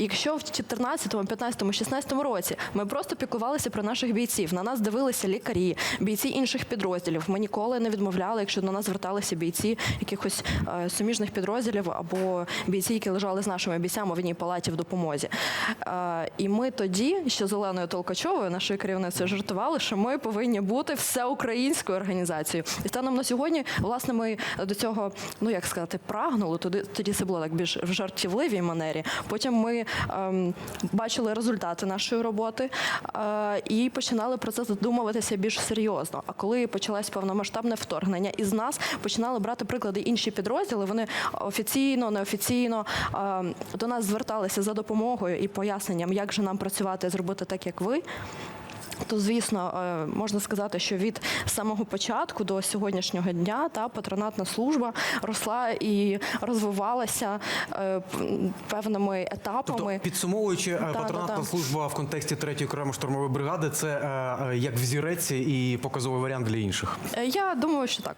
якщо в 14, 15, 16 році ми просто піклувалися про наших бійців, на нас дивилися лікарі, бійці інших підрозділів. Ми ніколи не відмовляли, якщо до нас зверталися бійці якихось е, суміжних підрозділів або бійці, які лежали з нашими бійцями в одній палаті в допомозі. Е, і ми тоді, ще з Оленою Толкачовою, нашою керівницею, жартували, що ми повинні бути всеукраїнською організацією. І станом на сьогодні, власне, ми до цього, ну як сказати, прагнули. Тоді, тоді це було так більш в жартівливій манері. Потім ми бачили результати нашої роботи е, і починали про це задумуватися більш серйозно. А коли почалось повномасштабне вторгнення, із нас починали брати приклади інші підрозділи. Вони офіційно, неофіційно е, до нас зверталися за допомогою і поясненням, як же нам працювати, зробити так, як ви. То звісно, е, можна сказати, що від самого початку до сьогоднішнього дня та патронатна служба росла і розвивалася е, певними етапами. Тобто, підсумовуючи, е, Да, патронатна да, да. служба в контексті третьої окремої штурмової бригади це е, е, як взірець і показовий варіант для інших. Е, Я думаю, що так.